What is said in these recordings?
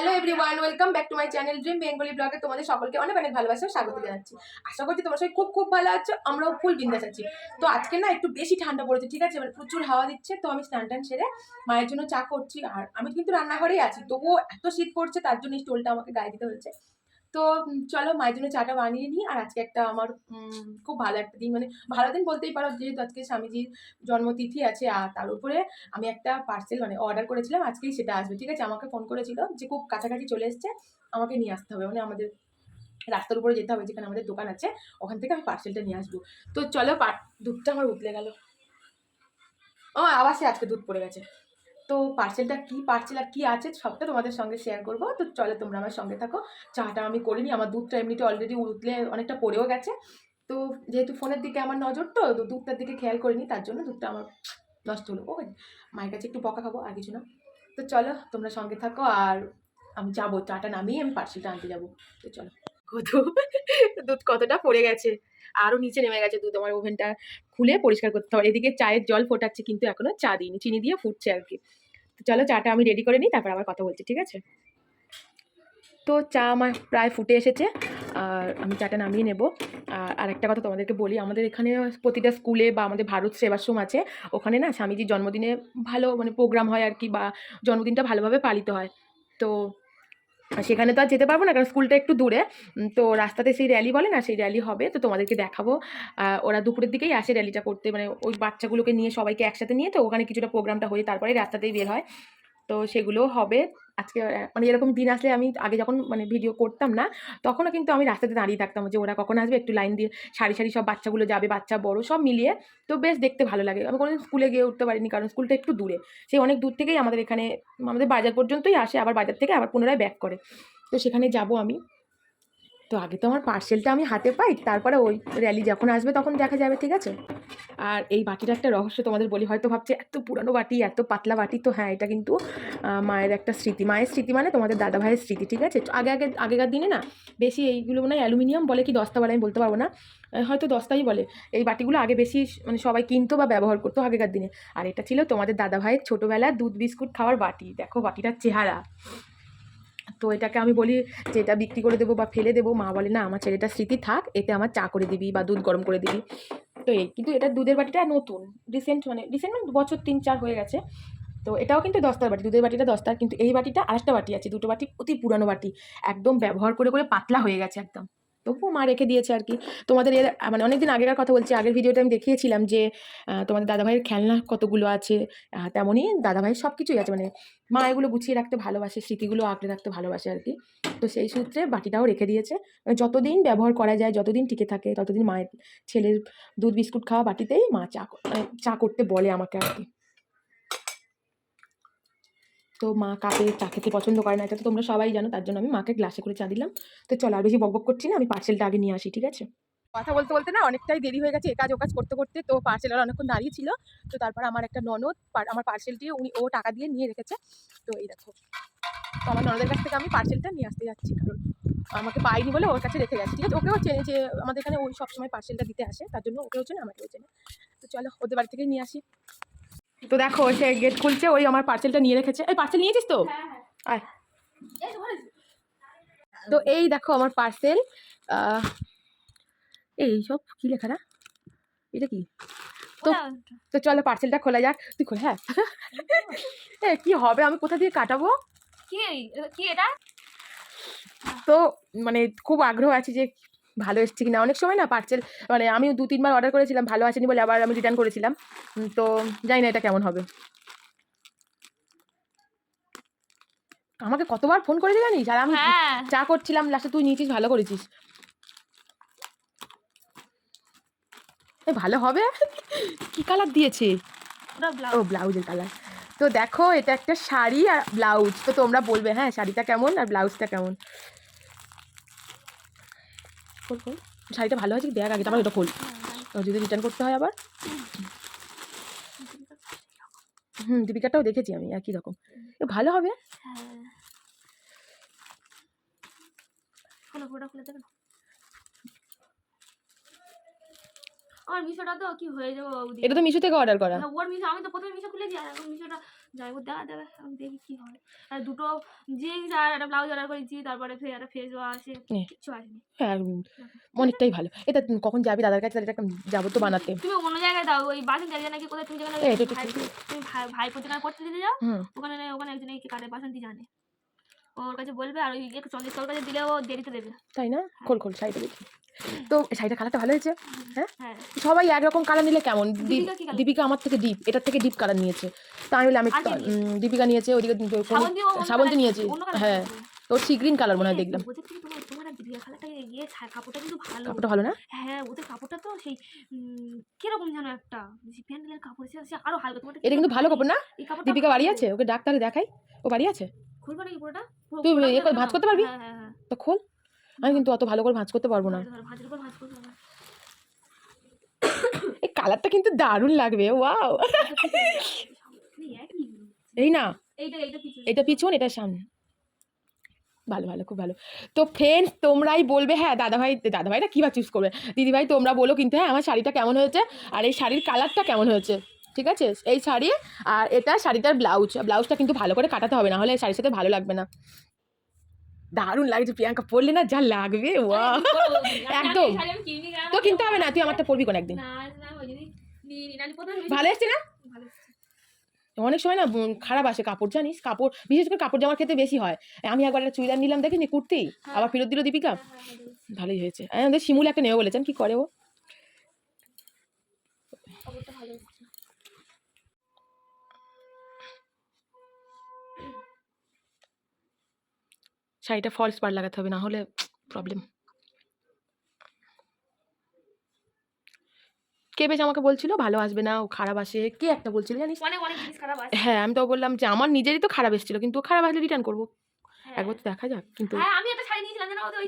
Hello everyone welcome back to my channel dream Bengali ব্লগে তোমাদের সকলকে অনেক অনেক ভালোবাসা স্বাগত জানাচ্ছি। আশা করছি তোমার সবাই খুব খুব ভালো আছো, আমরাও ফুল বিন্দাস আছি। তো আজকে না একটু বেশি ঠান্ডা পড়েছে, ঠিক আছে? মানে প্রচুর হাওয়া দিচ্ছে, তো আমি স্নান টান সেরে মায়ের জন্য চা করছি, আর আমি কিন্তু রান্নাঘরেই আছি, তবুও এত শীত পড়ছে, তার জন্য এই স্টোলটা আমাকে গায়ে দিতে হয়েছে। তো চলো মায়ের জন্য চাটা বানিয়ে নিই। আর আজকে একটা আমার খুব ভালো একটা দিন। মানে ভালো দিন বলতেই পারো, যেহেতু আজকে স্বামীজির জন্মতিথি আছে, আর তার উপরে আমি একটা পার্সেল মানে অর্ডার করেছিলাম, আজকেই সেটা আসবে। ঠিক আছে? আমাকে ফোন করেছিল যে খুব কাছাকাছি চলে এসছে, আমাকে নিয়ে আসতে হবে। মানে আমাদের রাস্তার উপরে যেতে হবে, যেখানে আমাদের দোকান আছে, ওখান থেকে আমি পার্সেলটা নিয়ে আসব। তো চলো দুধটা আমার উতলে গেল। ও, আবার সে আজকে দুধ পড়ে গেছে। তো পার্সেলটা কি পার্সেল আর কি আছে সবটা তোমাদের সঙ্গে শেয়ার করব। তো চলো তোমরা আমার সঙ্গে থাকো। চাটা আমি করিনি আমার দুধটা এমনিতে অলরেডি উতলে অনেকটা পড়েও গেছে। তো যেহেতু ফোনের দিকে আমার নজর, তো দুধটার দিকে খেয়াল করিনি তার জন্য দুধটা আমার নষ্ট হলো। ও মায়ের কাছে একটু বকা খাব, আর কিছু না। তো চলো তোমরা সঙ্গে থাকো, আর আমি যাব। চাটা নামিয়ে আমি পার্সেলটা আনতে যাব। তো চলো। কত দুধ কতটা পড়ে গেছে? আরও নিচে নেমে গেছে দুধ। আমার ওভেনটা খুলে পরিষ্কার করতে হবে। এদিকে চায়ের জল ফোটাচ্ছে, কিন্তু এখনও চা দিইনি। চিনি দিয়ে ফুটছে আর কি। চলো চাটা আমি রেডি করে নিই, তারপর আবার কথা বলছি, ঠিক আছে? তো চা আমার প্রায় ফুটে এসেছে, আর আমি চাটা নামিয়ে নেব। আর একটা কথা তোমাদেরকে বলি, আমাদের এখানে প্রতিটা স্কুলে বা আমাদের ভারত সেবাশ্রম আছে, ওখানে না স্বামীজির জন্মদিনে ভালো মানে প্রোগ্রাম হয় আর কি, বা জন্মদিনটা ভালোভাবে পালিত হয়। তো সেখানে তো আর যেতে পারব না, কারণ স্কুলটা একটু দূরে। তো রাস্তাতে সেই র্যালি বলে না, সেই র্যালি হবে। তো তোমাদেরকে দেখাবো। ওরা দুপুরের দিকেই আসে র্যালিটা করতে। মানে ওই বাচ্চাগুলোকে নিয়ে সবাইকে একসাথে নিয়ে, তো ওখানে কিছুটা প্রোগ্রামটা হয়ে তারপরে রাস্তাতেই বের হয়। তো সেগুলো হবে। আজকে মানে এরকম দিন আসলে আমি আগে যখন মানে ভিডিও করতাম না, তখনও কিন্তু আমি রাস্তাতে দাঁড়িয়ে থাকতাম যে ওরা কখন আসবে, একটু লাইন দিয়ে সারি সারি সব বাচ্চাগুলো যাবে, বাচ্চা বড়, সব মিলিয়ে। তো বেশ দেখতে ভালো লাগে। আমি কোনোদিন স্কুলে গিয়ে উঠতে পারিনি, কারণ স্কুলটা একটু দূরে। সেই অনেক দূর থেকেই আমাদের এখানে, আমাদের বাজার পর্যন্তই আসে, আবার বাজার থেকে আবার পুনরায় ব্যাক করে। তো সেখানে যাব আমি। তো আগে তো আমার পার্সেলটা আমি হাতে পাই, তারপরে ওই র্যালি যখন আসবে তখন দেখা যাবে, ঠিক আছে? আর এই বাটিটা একটা রহস্য তোমাদের বলি, হয়তো ভাবছে এত পুরানো বাটি, এত পাতলা বাটি, তো হ্যাঁ এটা কিন্তু মায়ের একটা স্মৃতি। মায়ের স্মৃতি মানে তোমাদের দাদা ভাইয়ের স্মৃতি, ঠিক আছে? আগে আগে, আগেকার দিনে না, বেশি এইগুলো মানে অ্যালুমিনিয়াম বলে কি দস্তা বলে আমি বলতে পারব না। হয়তো দস্তাই বলে, এই বাটিগুলো আগে বেশি মানে সবাই কিনতো বা ব্যবহার করতো আগেকার দিনে। আর এটা ছিল তোমাদের দাদা ভাইয়ের ছোটোবেলার দুধ বিস্কুট খাওয়ার বাটি, দেখো বাটিটার চেহারা। তো এটাকে আমি বলি যে এটা বিক্রি করে দেবো বা ফেলে দেবো, মা বলে, না, আমার ছেলেটা স্মৃতি থাক, এতে আমার চা করে দিবি বা দুধ গরম করে দিবি। তো এই, কিন্তু এটা দুধের বাটিটা নতুন রিসেন্ট মানে রিসেন্ট মানে বছর তিন চার হয়ে গেছে। তো এটাও কিন্তু দশটার বাটি, দুধের বাটিটা দশটার কিন্তু এই বাটিটা আরেকটা বাটি আছে, দুটো বাটি অতি পুরানো বাটি, একদম ব্যবহার করে করে পাতলা হয়ে গেছে একদম। তবুও মা রেখে দিয়েছে আর কি। তোমাদের এর মানে অনেকদিন আগেকার কথা বলছি, আগের ভিডিওতে আমি দেখিয়েছিলাম যে তোমাদের দাদাভাইয়ের খেলনা কতগুলো আছে তেমনই দাদাভাইয়ের সব কিছুই আছে মানে মা এগুলো গুছিয়ে রাখতে ভালোবাসে, স্মৃতিগুলো আঁকড়ে রাখতে ভালোবাসে আর কি। তো সেই সূত্রে বাটিটাও রেখে দিয়েছে। মানে যতদিন ব্যবহার করা যায়, যতদিন টিকে থাকে, ততদিন মায়ের ছেলের দুধ বিস্কুট খাওয়া বাটিতেই মা চা মানে চা করতে বলে আমাকে আর কি। তো মা কাপে চা খেতে পছন্দ করে না, এটা তো তোমরা সবাই জানো, তার জন্য আমি মাকে গ্লাসে করে চা দিলাম। তো চলো আর বেশি বকবক করছি না, আমি পার্সেলটা আগে নিয়ে আসি, ঠিক আছে? কথা বলতে বলতে না অনেকটাই দেরি হয়ে গেছে এ কাজ ও কাজ করতে করতে তো পার্সেল আর অনেকক্ষণ দাঁড়িয়ে ছিল। তো তারপর আমার একটা ননদ আমার পার্সেলটি উনি, ও টাকা দিয়ে নিয়ে রেখেছে। তো এই দেখো, তো আমার ননদের কাছ থেকে আমি পার্সেলটা নিয়ে আসতে যাচ্ছি, কারণ আমাকে পাইনি বলে ওর কাছে রেখে গেছে, ঠিক আছে? ওকেও চেনে যে আমাদের এখানে ওই সবসময় পার্সেলটা দিতে আসে, তার জন্য ওকেও চেনে, আমাকেও চেনে। তো চলো, ওদের বাড়ি থেকেই নিয়ে আসি। তো দেখো সে গেট খুলছে ওই আমার পার্সেলটা নিয়ে রেখেছে। এই পার্সেল নিয়েছিস তো? আয়। তো এই দেখো আমার পার্সেল এই সব কি লেখা না এটা কি? তো তো চলো পার্সেলটা খোলা যাক। তুই খোলা হ্যাঁ। এ কি হবে? আমি কোথা দিয়ে কাটাবো? কি কি এটা? তো মানে খুব আগ্রহ আছে যে ভালো এসছে কিনা অনেক সময় না পার্সেল মানে আমি দু তিনবার অর্ডার করেছিলাম ভালো আসেনি বলে আবার আমি রিটার্ন করেছিলাম। তো জানি না এটা কেমন হবে। আমাকে কতবার ফোন করেছে জানিস? আর আমি হ্যাঁ। চা করছিলাম লাস্টে তুই নিয়েছিস ভালো করেছিস। এ ভালো হবে? কি কালার দিয়েছে? ও ব্লাউজের কালার তো দেখো এটা একটা শাড়ি আর ব্লাউজ তো তোমরা বলবে হ্যাঁ শাড়িটা কেমন আর ব্লাউজটা কেমন? খোল খোল শাড়িটা ভালো হয়েছে দেখ আগে তারপর ওটা খোল তো যদি রিটার্ন করতে হয় আবার। হুম দীপিকাটাও দেখেছি আমি একই রকম। ভালো হবে। হ্যাঁ খোলো পুরোটা খুলে দেবে না আমার মিশোটা তো কি হয়ে যাব বৌদি এটা তো মিশো থেকে অর্ডার করা। হ্যাঁ, ওর মিশো আমি তো প্রথমে মিশো খুলেছি আর এখন মিশোটা যাই হোক দেখা যাবে আমি দেখি কি হয়। আর দুটো জিন্স আর একটা ব্লাউজ অর্ডার করেছি তারপরে ফের একটা ফেস ওয়াশ। কিছু আসেনি। হ্যাঁ অনেকটাই ভালো। এটা কখন যাবি দাদার কাছে এটা যাব তো বানাতে। তুমি অন্য জায়গায় দাও ওই বাসন জায়গা নাকি কোথায় তুমি যেখানে এই, ভাই- ঠিক তুমি ভাই ভাই যেখানে করতে দিতে যাও ওখানে ওখানে একজন এই বাসন্তী জানে। ওর কাছে বলবে আর ওই চন্দ্রেশ্বর কাছে দিলে ও দেরিতে দেবে। তাই না? খোল খোল শাড়িটা দেখি। তো শাড়িটা কালারটা ভালো হয়েছে হ্যাঁ? সবাই একরকম কালার নিলে কেমন? দীপ- দীপিকা আমার থেকে ডিপ এটার থেকে ডিপ কালার নিয়েছে। তা আমি বললাম আমি? উম, দীপিকা নিয়েছে কোনো- শ্রাবন্তী নিয়েছে। হ্যাঁ। তো সি গ্রিন কালার মনে হয় দেখলাম। দীপিকা কালারটা ইয়ে কাপড়টা ভালো। না? হ্যাঁ ওদের কাপড়টা তো সেই কীরকম যেন একটা? প্যান্ডেলের কাপড় আরও হালকা। তোমার এটা কিন্তু ভালো কাপড় না? দীপিকা বাড়ি আছে? ওকে ডাক্তারে দেখাই। ও বাড়ি আছে? খুলবো নাকি পুরোটা? তুই ইয়ে করে ভাঁজ করতে পারবি? হ্যাঁ হ্যাঁ হ্যাঁ। তো খোল। আমি কিন্তু অত ভালো করে ভাঁজ করতে পারব না। ভাঁজের উপর ভাঁজ। এই কালারটা কিন্তু দারুণ লাগবে ওয়াও। এই না। এইটা এইটা এটা পিছন এটা সামনে। ভালো ভালো খুব ভালো। তো ফ্রেন্ডস তোমরাই বলবে হ্যাঁ দাদাভাই দাদাভাইটা কী বা চুজ করবে? দিদিভাই তোমরা বলো কিন্তু হ্যাঁ আমার শাড়িটা কেমন হয়েছে? আর এই শাড়ির কালারটা কেমন হয়েছে? ঠিক আছে? এই শাড়ি আর এটা শাড়িটার ব্লাউজ। ব্লাউজটা কিন্তু ভালো করে কাটাতে হবে না হলে শাড়ির সাথে ভালো লাগবে না। দারুণ লাগছে প্রিয়াঙ্কা পরলে না যা লাগবে ওয়া একদম। তো কিনতে হবে না তুই আমারটা পরবি কোন একদিন? ভালো এসছে না? অনেক সময় না খারাপ আসে কাপড় জানিস? কাপড় বিশেষ করে কাপড় জামার ক্ষেত্রে বেশি হয়। আমি একবার একটা চুড়িদার নিলাম দেখিনি কুর্তি? আবার ফেরত দিল দীপিকা? হ্যাঁ, হ্যাঁ। ভালোই হয়েছে। আমাদের শিমুল একটা নেবে বলেছেন কি করে ও? শাড়িটা ফলস পার লাগাতে হবে না হলে প্রবলেম কে বেশ আমাকে বলছিল ভালো আসবে না ও খারাপ আসে। কে একটা বলছিল জানিস? অনেক অনেক জিনিস খারাপ হ্যাঁ আমি তো বললাম যে আমার নিজেরই তো খারাপ এসেছিল কিন্তু ও খারাপ আসলে রিটার্ন করব। হ্যাঁ। একবার তো দেখা যাক কিন্তু হ্যাঁ আমি একটা শাড়ি নিয়েছিলাম জানো ওই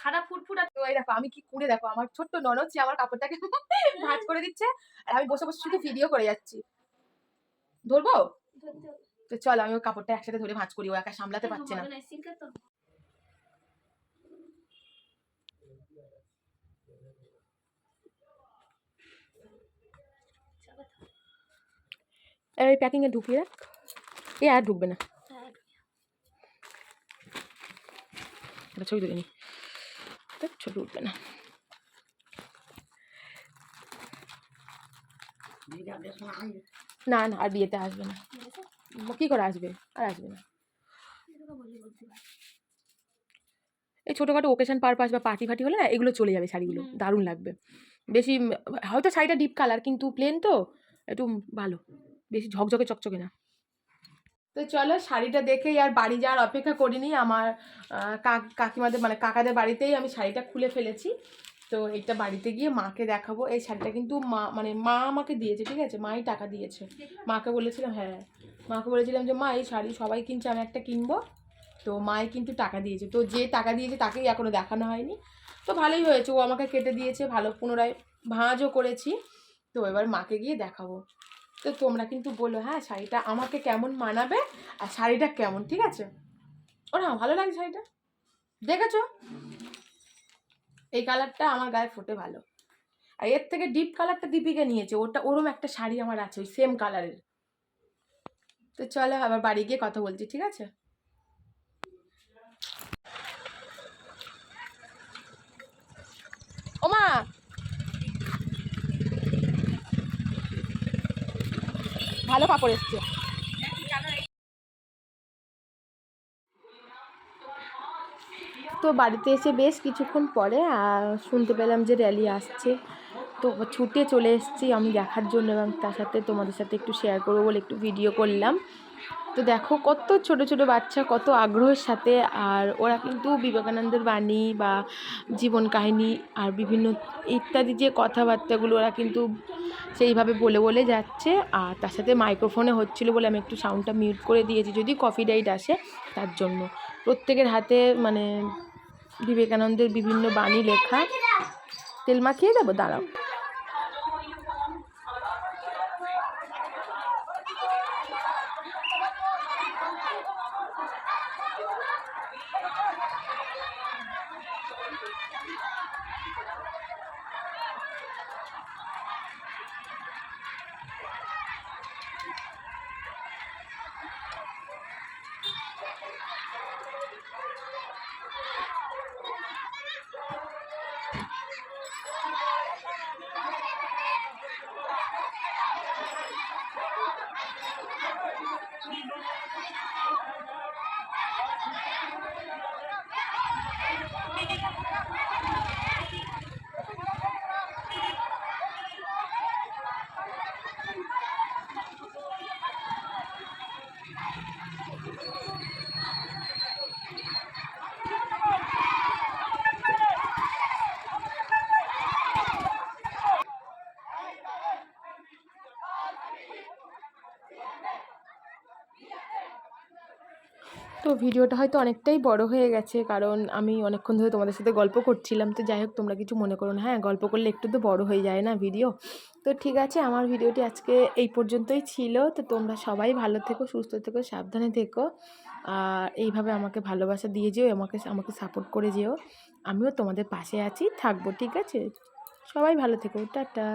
সাদা ফুটফুট আর এই দেখো আমি কি করে দেখো আমার ছোট্ট ননদ আমার কাপড়টাকে ভাঁজ করে দিচ্ছে আর আমি বসে বসে শুধু ভিডিও করে যাচ্ছি। ধরবো? তো চল আমি ওর কাপড়টা একসাথে ধরে ভাঁজ করি ও একা সামলাতে পারছে না। না এই প্যাকিংয়ে ঢুকিয়ে রাখ। এ আর ঢুকবে না। হ্যাঁ, ছবি তুলে নি। ছবি উঠবে না। না না আর বিয়েতে আসবে না? কি করে আসবে? আর আসবে না। এই ছোটোখাটো ওকেশন পারপাস বা পার্টি ফার্টি হলে না এগুলো চলে যাবে শাড়িগুলো। দারুণ লাগবে। বেশি হয়তো শাড়িটা ডিপ কালার কিন্তু প্লেন তো একটু ভালো। বেশি ঝকঝকে চকচকে না। তো চলো শাড়িটা দেখেই আর বাড়ি যাওয়ার অপেক্ষা করিনি। আমার কাকিমাদের মানে কাকাদের বাড়িতেই আমি শাড়িটা খুলে ফেলেছি। তো এটা বাড়িতে গিয়ে মাকে দেখাবো। এই শাড়িটা কিন্তু মা মানে মা আমাকে দিয়েছে ঠিক আছে? মাই টাকা দিয়েছে। মাকে বলেছিলাম হ্যাঁ মাকে বলেছিলাম যে, মা, এই শাড়ি সবাই কিনছে, আমি একটা কিনবো। তো মাই কিন্তু টাকা দিয়েছে। তো যে টাকা দিয়েছে তাকেই এখনও দেখানো হয়নি। তো ভালোই হয়েছে। ও আমাকে কেটে দিয়েছে, ভালো পুনরায় ভাঁজও করেছি। তো এবার মাকে গিয়ে দেখাবো। তো তোমরা কিন্তু বলো হ্যাঁ শাড়িটা আমাকে কেমন মানাবে আর শাড়িটা কেমন? ঠিক আছে? ও না, ভালো লাগে শাড়িটা। দেখেছ? এই কালারটা আমার গায়ে ফোটে ভালো। আর এর থেকে ডিপ কালারটা দীপিকা নিয়েছে। ওটা ওরম একটা শাড়ি আমার আছে, ওই সেম কালারের তো চলো আবার বাড়ি গিয়ে কথা বলছি, ঠিক আছে? ওমা! ভালো কাপড় এসছে। তো বাড়িতে এসে বেশ কিছুক্ষণ পরে শুনতে পেলাম যে র্যালি আসছে। তো ছুটে চলে এসেছি আমি দেখার জন্য এবং তার সাথে তোমাদের সাথে একটু শেয়ার করব বলে একটু ভিডিও করলাম। তো দেখো কত ছোট ছোট বাচ্চা, কত আগ্রহের সাথে আর ওরা কিন্তু বিবেকানন্দের বাণী বা জীবন কাহিনী আর বিভিন্ন ইত্যাদি যে কথাবার্তাগুলো ওরা কিন্তু সেইভাবে বলে বলে যাচ্ছে। আর তার সাথে মাইক্রোফোনে হচ্ছিল বলে আমি একটু সাউন্ডটা মিউট করে দিয়েছি যদি কফি ডাইট আসে তার জন্য। প্রত্যেকের হাতে মানে বিবেকানন্দের বিভিন্ন বাণী লেখা। তেল মাখিয়ে দেবো? দাঁড়াও। Thank you. তো ভিডিওটা হয়তো অনেকটাই বড় হয়ে গেছে, কারণ আমি অনেকক্ষণ ধরে তোমাদের সাথে গল্প করছিলাম। তো যাই হোক, তোমরা কিছু মনে করো না হ্যাঁ গল্প করলে একটু তো বড় হয়ে যায় না ভিডিও। তো ঠিক আছে, আমার ভিডিওটি আজকে এই পর্যন্তই ছিল। তো তোমরা সবাই ভালো থেকো, সুস্থ থেকো, সাবধানে থেকো। আর এইভাবে আমাকে ভালোবাসা দিয়ে যেও, আমাকে আমাকে সাপোর্ট করে যেও। আমিও তোমাদের পাশে আছি, থাকব, ঠিক আছে? সবাই ভালো থেকো, টাটা।